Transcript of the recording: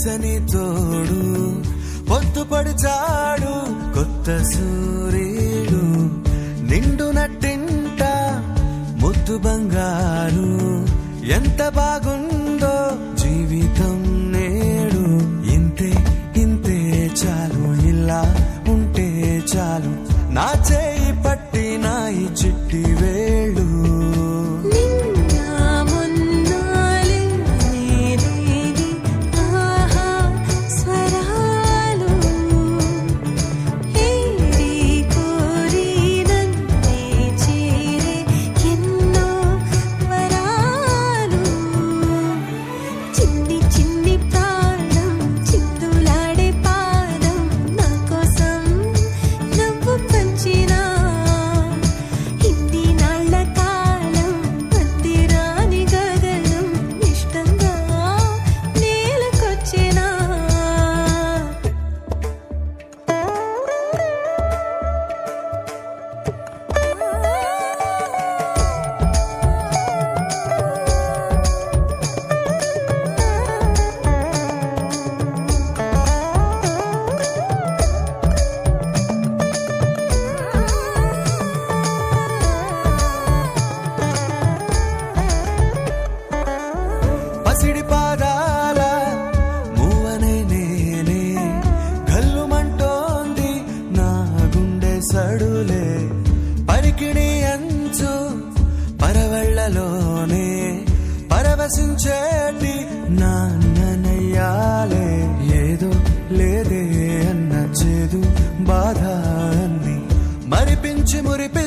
పచ్చని తోడు పొత్తుపడుచాడు కొత్త సూర్యుడు. నిండు నట్టింట ముద్దు బంగారు ఎంత బాగుందో జీవితం నేడు. ఇంతే ఇంతే చాలు ఇలా ఉంటే చాలు. నా చేయి పట్టి నాయి చిట్టి వేళ్ళు. గుండె సడులే పరికిణి అంచు పరవళ్ళలోనే. పరవశించేటి నాన్ననయ్యాలే. ఏదో లేదే అన్న చేదు బాధ అన్ని మరిపించి మురిపి